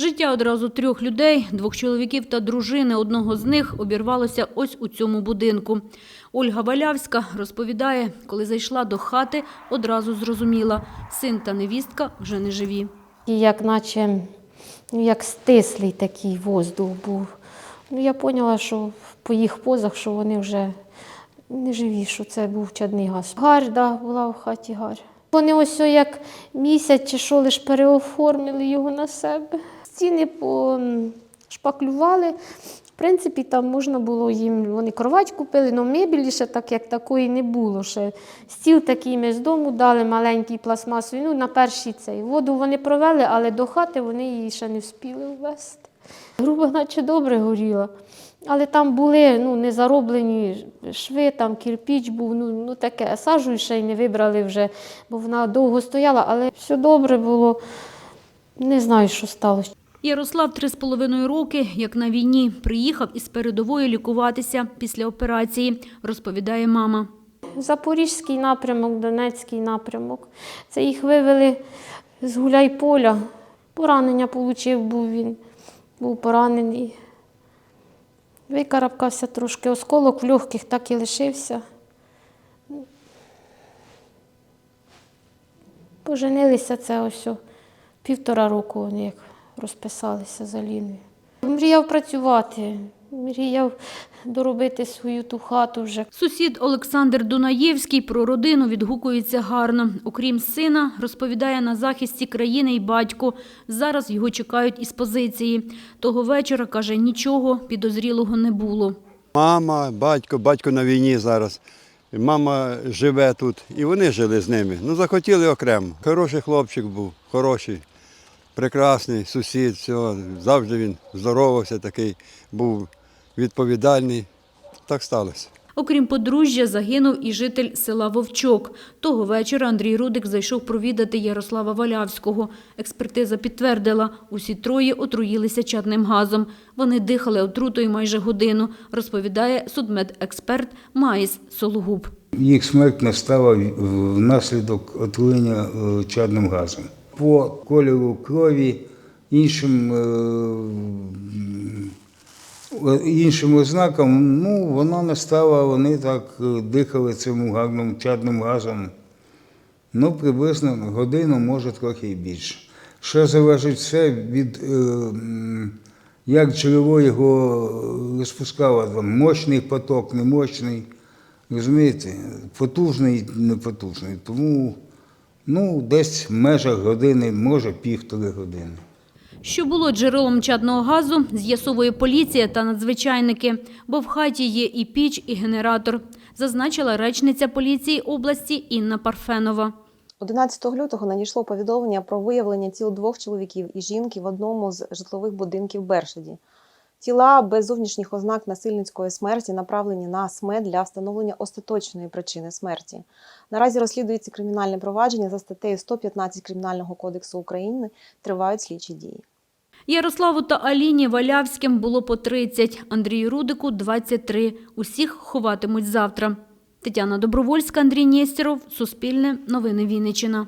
Життя одразу трьох людей, двох чоловіків та дружини. Одного з них обірвалося ось у цьому будинку. Ольга Валявська розповідає, коли зайшла до хати, одразу зрозуміла – син та невістка вже не живі. І як наче ну, як стислий такий воздух був. Ну, я поняла, що по їх позах, що вони вже не живі, що це був чадний газ. Гарь, да, була в хаті гарь. Вони ось як місяць чи що лиш переоформили його на себе. Стіни пошпаклювали. В принципі, там можна було їм, вони кровать купили, але мебелі ще так, як такої не було. Ще стіл такий ми з дому дали, маленький пластмасовий. Ну, на перший цей. Воду вони провели, але до хати вони її ще не встигли ввести. Груба, наче добре горіла. Але там були ну, не зароблені шви, там кирпіч був, ну, ну таке. Сажу ще й не вибрали вже, бо вона довго стояла, але все добре було. Не знаю, що сталося. Ярослав три з половиною роки, як на війні, приїхав із передової лікуватися після операції, розповідає мама. Запорізький напрямок, Донецький напрямок. Це їх вивели з Гуляйполя. Поранення отримав був він, був поранений. Викарабкався трошки, осколок в легких так і лишився. Поженилися це ось півтора року вони як розписалися за Ліною. Мріяв працювати, мріяв доробити свою ту хату вже. Сусід Олександр Дунаєвський про родину відгукується гарно. Окрім сина, розповідає на захисті країни й батько. Зараз його чекають із позиції. Того вечора, каже, нічого підозрілого не було. Мама, батько, батько на війні зараз. Мама живе тут, і вони жили з ними. Ну, захотіли окремо. Хороший хлопчик був, хороший, прекрасний сусід, все. завжди він здоровався, такий був відповідальний. Так сталося. Окрім подружжя, загинув і житель села Вовчок. Того вечора Андрій Рудик зайшов провідати Ярослава Валявського. Експертиза підтвердила, усі троє отруїлися чадним газом. Вони дихали отрутою майже годину, розповідає судмедексперт Маїс Сологуб. Їх смерть настала внаслідок отруєння е, чадним газом. По кольору крові, іншим, е, іншим ознакам, ну, вона настала, вони так е, дихали цим гарним чадним газом. Ну, приблизно годину, може трохи і більше. Що залежить все від е, як джерело його розпускало, там, мощний поток, немощний. Розумієте, потужний, непотужний. Тому ну, десь в межах години, може півтори години. Що було джерелом чадного газу, з'ясовує поліція та надзвичайники, бо в хаті є і піч, і генератор, зазначила речниця поліції області Інна Парфенова. 11 лютого надійшло повідомлення про виявлення тіл двох чоловіків і жінки в одному з житлових будинків Бершаді. Тіла без зовнішніх ознак насильницької смерті направлені на СМЕ для встановлення остаточної причини смерті. Наразі розслідується кримінальне провадження за статтею 115 Кримінального кодексу України. Тривають слідчі дії. Ярославу та Аліні Валявським було по 30, Андрію Рудику – 23. Усіх ховатимуть завтра. Тетяна Добровольська, Андрій Нєстєров, Суспільне, Новини Вінниччина.